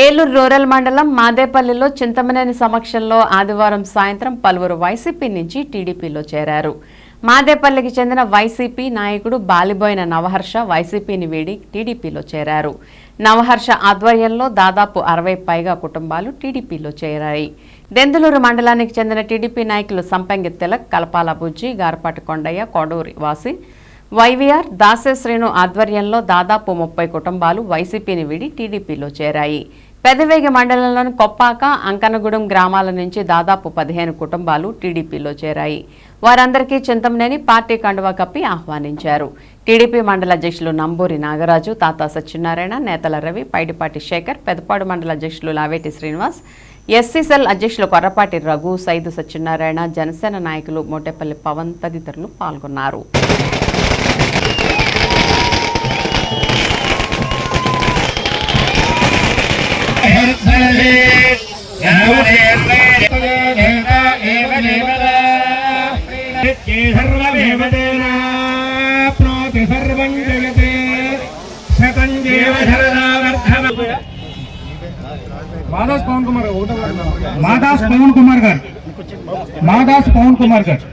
Eluru rural మండలం మాదేపల్లిలో చింతమనేని సమక్షంలో ఆదివారం సాయంత్రం పలువురు వైసీపీ నుంచి టీడీపీలో చేరారు. మాదేపల్లికి చెందిన వైసీపీ నాయకుడు బాలిబోయిన నవహర్ష వైసీపీని వీడి టీడీపీలో చేరారు. నవహర్ష ఆధ్వర్యంలో దాదాపు అరవై పైగా కుటుంబాలు టీడీపీలో చేరాయి. దెందులూరు మండలానికి చెందిన టీడీపీ నాయకులు సంపంగి తిలక్ కలపాల బుజ్జి గారపాటి కొండయ్య కొడూరి వాసి వైవీఆర్ దాసే ఆధ్వర్యంలో దాదాపు ముప్పై కుటుంబాలు వైసీపీని వీడి టీడీపీలో చేరాయి. పెదవేగి మండలంలోని కొప్పాక అంకనగూడెం గ్రామాల నుంచి దాదాపు పదిహేను కుటుంబాలు టీడీపీలో చేరాయి. వారందరికీ చింతమనేని పార్టీ కండువా కప్పి ఆహ్వానించారు. టీడీపీ మండల అధ్యక్షులు నంబూరి నాగరాజు తాతా సత్యనారాయణ నేతల రవి పైడిపాటి శేఖర్ పెదపాడు మండల అధ్యక్షులు లావేటి శ్రీనివాస్ ఎస్సీసెల్ అధ్యక్షులు కొర్రపాటి రఘు సైదు సత్యనారాయణ జనసేన నాయకులు మోటేపల్లి పవన్ తదితరులు పాల్గొన్నారు. మాదాస్ పవన్ కుమార్ మాదాస్ పవన్ కుమార్ గారు. మాదాస్ పవన్ కుమార్ గారు.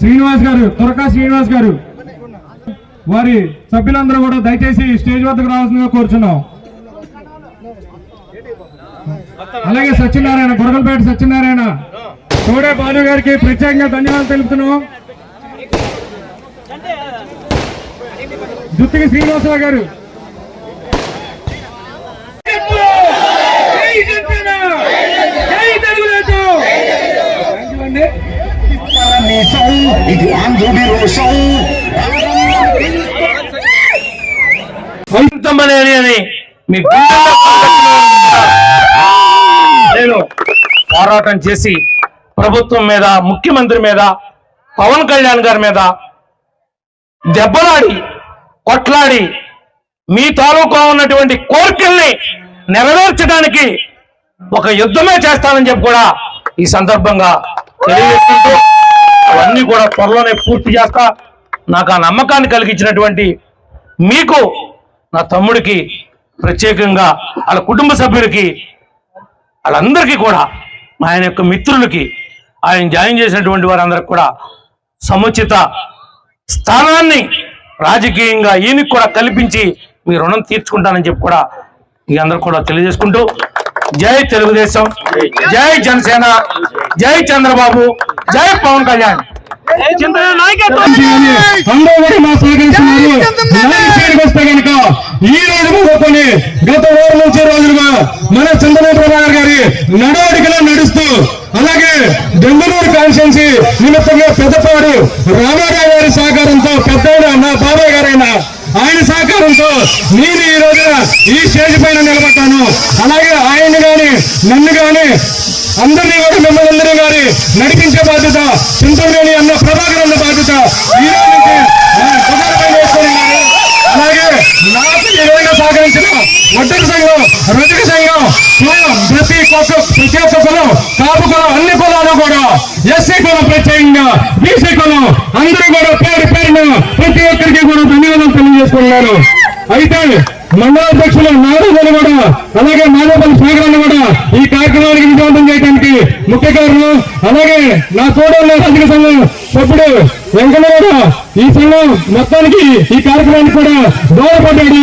శ్రీనివాస్ గారు త్వరకా శ్రీనివాస్ గారు. వారి సభ్యులందరూ కూడా దయచేసి స్టేజ్ వద్దకు రావాల్సిందిగా కోరుచున్నాం. అలాగే సత్యనారాయణ గొడగలపేట సత్యనారాయణ తోడే బాలు గారికి ప్రత్యేకంగా ధన్యవాదాలు తెలుపుతున్నాం. జుత్తికి శ్రీనివాసరావు గారు. ఇది ఆంధ్రుడి రోషం పంతమనేని అని మీ నేను పోరాటం చేసి ప్రభుత్వం మీద ముఖ్యమంత్రి మీద పవన్ కళ్యాణ్ గారి మీద దెబ్బలాడి కొట్లాడి మీ తాలూకా ఉన్నటువంటి కోరికల్ని నెరవేర్చడానికి ఒక యుద్ధమే చేస్తానని చెప్పి కూడా ఈ సందర్భంగా తెలియజేస్తుంటూ అవన్నీ కూడా త్వరలోనే పూర్తి చేస్తా. నాకు ఆ నమ్మకాన్ని కలిగించినటువంటి మీకు నా తమ్ముడికి ప్రత్యేకంగా వాళ్ళ కుటుంబ సభ్యులకి వాళ్ళందరికీ కూడా ఆయన యొక్క మిత్రులకి ఆయన జాయిన్ చేసినటువంటి వారందరికి కూడా సముచిత స్థానాన్ని రాజకీయంగా ఈయనకి కూడా కల్పించి మీ రుణం తీర్చుకుంటానని చెప్పి కూడా మీ అందరూ కూడా తెలియజేసుకుంటూ జై తెలుగుదేశం జై జనసేన జై చంద్రబాబు జై పవన్ కళ్యాణ్. ఈ రోజు మొదలుకొని గత వారం నుంచి రోజులుగా మన చంద్రబాబు ప్రభాకర్ గారి నడవడికలో నడుస్తూ అలాగే బెంగళూరు కాన్స్టిట్యున్సీ నిమిత్తంగా పెద్దపాడు రామారావు గారి సహకారంతో పెద్ద నా బాబాయ్ గారైన ఆయన సహకారంతో నేను ఈ రోజున ఈ స్టేజ్ పైన నిలబడ్డాను. అలాగే ఆయన గాని నన్ను గాని అందరినీ కూడా మిమ్మల్ని అందరూ గాని నడిపించే బాధ్యత చింతలేని అన్న ప్రభాకర్ అన్న బాధ్యత ఈ రోజు నాకు ఈ సహకరించిన ఒడ్డక సంఘం రజక సంఘం కులం ప్రతి ఒక్క ప్రతి ఒక్క కులం కాపు కులం అన్ని కులాలు కూడా ఎస్సీ కులం ప్రత్యేకంగా బీసీ కులం అందరూ కూడా పేరు పేరును ప్రతి ఒక్కరికి కూడా ధన్యవాదాలు తెలియజేసుకున్నారు అయితే మండలాధ్యక్షులు నారాయణ కూడా అలాగే మాధవపల్లి సాగరాన్ని కూడా ఈ కార్యక్రమానికి విజయవంతం చేయడానికి ముఖ్య కారణం అలాగే నా తోడున్న రజక సంఘం సభ్యుడు వెంకన్న కూడా ఈ సంఘం మొత్తానికి ఈ కార్యక్రమానికి కూడా దోహదపడ్డాడు.